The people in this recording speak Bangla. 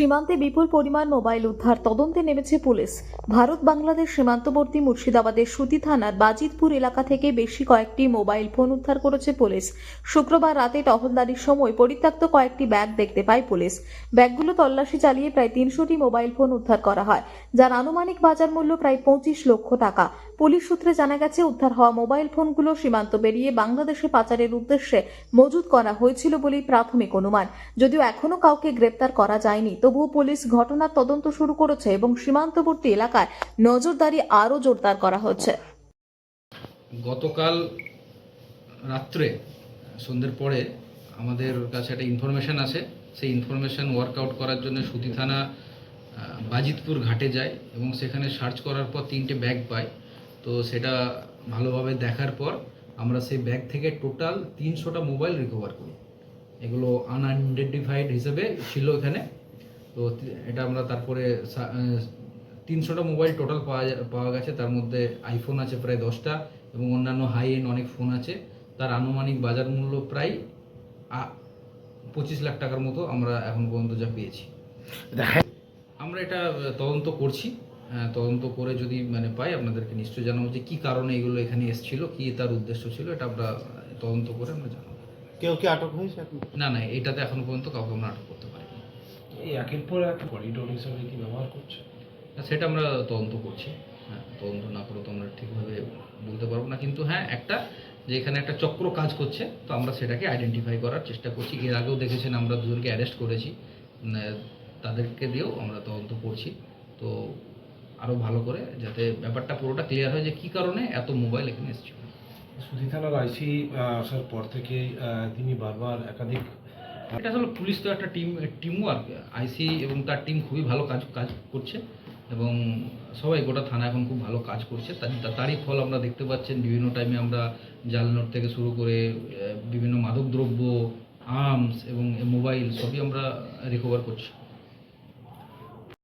সীমান্তে বিপুল পরিমাণ মোবাইল উদ্ধার তদন্তে নেমেছে পুলিশ। ভারত বাংলাদেশ সীমান্তবর্তী মুর্শিদাবাদের সুতি থানার বাজিতপুর এলাকা থেকে বেশি কয়েকটি মোবাইল ফোন উদ্ধার করেছে পুলিশ। শুক্রবার রাতে টহলদারির সময় পরিত্যক্ত কয়েকটি ব্যাগ দেখতে পায় পুলিশ। ব্যাগগুলো তল্লাশি চালিয়ে প্রায় তিনশোটি মোবাইল ফোন উদ্ধার করা হয়, যার আনুমানিক বাজার মূল্য প্রায় পঁচিশ লক্ষ টাকা। পুলিশ সূত্রে জানা গেছে, উদ্ধার হওয়া মোবাইল ফোনগুলো সীমান্ত পেরিয়ে বাংলাদেশে পাচারের উদ্দেশ্যে মজুত করা হয়েছিল বলেই প্রাথমিক অনুমান। যদিও এখনও কাউকে গ্রেপ্তার করা যায়নি তবুও পুলিশ ঘটনার তদন্ত শুরু করেছে এবং সীমান্তবর্তী এলাকায় নজরদারি আরও জোরদার করা হচ্ছে। গতকাল রাত্রে, সন্ধ্যের পরে আমাদের কাছে একটা ইনফরমেশন আছে সেই ইনফরমেশন ওয়ার্কআউট করার জন্য সুতি থানা বাজিতপুর ঘাটে যায় এবং সেখানে সার্চ করার পর তিনটে ব্যাগ পাই। তো সেটা ভালোভাবে দেখার পর আমরা সেই ব্যাগ থেকে টোটাল তিনশোটা মোবাইল রিকভার করি। এগুলো আনআইডেন্টিফাইড হিসেবে ছিল এখানে। তো এটা আমরা তারপরে তিনশোটা মোবাইল টোটাল পাওয়া পাওয়া গেছে। তার মধ্যে আইফোন আছে প্রায় দশটা এবং অন্যান্য হাই এন্ড অনেক ফোন আছে। তার আনুমানিক বাজার মূল্য প্রায় পঁচিশ লাখ টাকার মতো আমরা এখন পর্যন্ত যা পেয়েছি। আমরা এটা তদন্ত করছি। হ্যাঁ, তদন্ত করে যদি মানে পাই আপনাদেরকে নিশ্চয়ই জানাব যে কী কারণে এগুলো এখানে এসেছিল কী তার উদ্দেশ্য ছিল এটা আমরা তদন্ত করে আমরা জানাব। কেউ কি আটক হয়েছে না না এটাতে এখনও পর্যন্ত কাউকে আমরা আটক করতে এই একের পর এক করিডোর হিসাবে কি ব্যবহার করছে? সেটা আমরা তদন্ত করছি। হ্যাঁ তদন্ত না করে তো আমরা ঠিকভাবে বলতে পারব না। কিন্তু হ্যাঁ একটা যে এখানে একটা চক্র কাজ করছে তো আমরা সেটাকে আইডেন্টিফাই করার চেষ্টা করছি। এর আগেও দেখেছেন আমরা দুজনকে অ্যারেস্ট করেছি। তাদেরকে দিয়েও আমরা তদন্ত করছি। তো আরও ভালো করে যাতে ব্যাপারটা পুরোটা ক্লিয়ার হয় যে কী কারণে এত মোবাইল এখানে এসেছিল। সুধি থানার আইসি আসার পর থেকে তিনি বারবার একাধিক এটা আসলে পুলিশ তো একটা টিম টিম ওয়ার্ক আইসি এবং তার টিম খুবই ভালো কাজ কাজ করছে এবং সবাই গোটা থানা এখন খুব ভালো কাজ করছে। তার- তারই ফল আমরা দেখতে পাচ্ছেন, বিভিন্ন টাইমে আমরা জাল নোট থেকে শুরু করে বিভিন্ন মাদকদ্রব্য আর্মস এবং মোবাইল সবই আমরা রিকভার করছি।